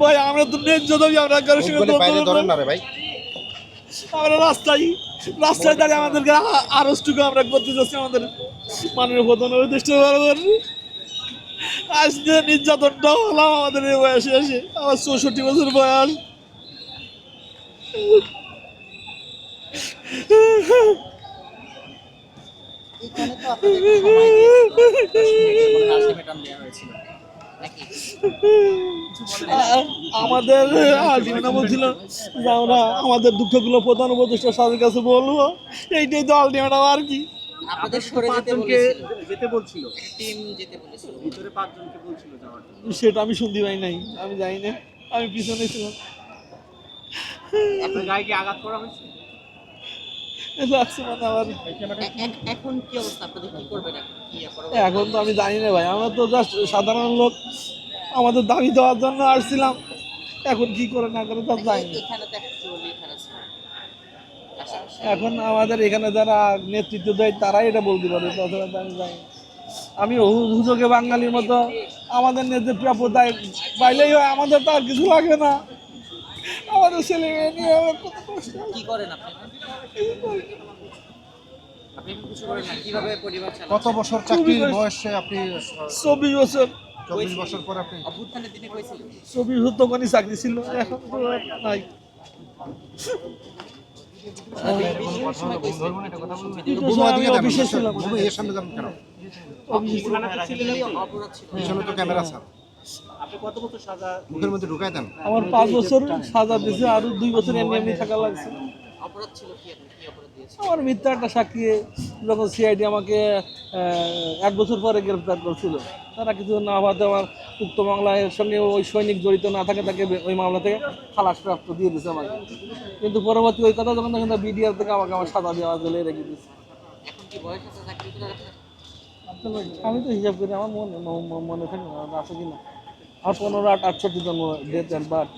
ভাই আমরা তো ন্যায্য দাবি আমরা কারোর সঙ্গে বাইরে ধরেন না। রে ভাই। আমরা রাস্তায় রাস্তায় দাঁড়িয়ে আমাদেরকে আমরা করতে যাচ্ছি আমাদের মাননীয় প্রধান উপদেষ্টা বরাবর। আজকে নির্যাতনটা হলাম আমাদের এই বয়সে এসে আমার চৌষট্টি বছর বয়স। এখানে তো আপনাদের সময় মিনিটের দেওয়া হয়েছিল। আমাদের আলটিমেটাম বলছিল যে আমরা আমাদের দুঃখগুলো প্রধান উপদেষ্টা স্যারের কাছে বলব। এইটাই তো আলটিমেটাম আর কি। আপনাদের সরে যেতে যেতে বলছিল? টিম যেতে বলেছিল। ভিতরে পাঁচজনকে বলছিল যাওয়ার জন্য। সেটা আমি শুনতে পাই নাই আমি জানি না আমি পিছনে ছিলাম। আপনার গায়ে কি আঘাত করা হয়েছে? লাগছে মানে আমার। এ- এখন কি অবস্থা? আপনাদের কি করবেন এখন? কি পরবর্তী এখন তো আমি জানি না ভাই আমরা তো জাস্ট সাধারণ লোক। আমাদের দাবি দেওয়ার জন্য আসছিলাম। এখন কি করে না করে তা জানি না। এখানে আমাদের এখানে যারা নেতৃত্ব দেয় তারাই এটা বলতে পারে তাছাড়া আমি জানি। আমি হুজোকে বাঙালির মতো আমাদের নেতা প্রাপ্য দায় পাইলেই হয় আমাদের তো আর কিছু লাগবে না। আমাদের ছেলে মেয়ে নিয়ে আমার কত কষ্ট। কি করেন আপনি? আপনি কিছু করেন না? কীভাবে পরিবার চালান? কত বছর চাকরির বয়সে আপনি চব্বিশ বছর। চব্বিশ বছর পর আপনি অভ্যুত্থানের দিনে কইছিলেন চব্বিশ বছর তখনই চাকরি ছিল এখন তো নাই। দেন অফিসে তো ক্যামেরা স্যার আপনি কত বছর সাজা মুখের মধ্যে ঢুকাই দেন? আমার পাঁচ বছর সাজা দিয়েছে আর দুই বছর এমনি এমনি থাকা লাগছে। অপরাধ ছিল কি আপনি কি অপরাধ দিয়েছেন আমার মিথ্যা একটা সাক্ষী যখন সিআইডি আমাকে এক বছর পরে গ্রেফতার করছিল। তারা কিছু না হওয়াতে আমার উক্ত মামলার সঙ্গে ওই সৈনিক জড়িত না থাকে তাকে ওই মামলা থেকে খালাস প্রাপ্ত দিয়ে দিয়েছে আমাকে। কিন্তু পরবর্তী ওই কথা যখন তখন বিডিআর থেকে আমাকে আমার সাজা দেওয়া জেলে রেখে দিয়েছে। এখন কি বয়স আছে? চাকরি করে আপনার আমি তো হিসাব করি আমার মনে মনে থাকে আছে কি না আমার পনেরো আট আটষট্টি জন্ম ডেট অ্যান্ড বার্থ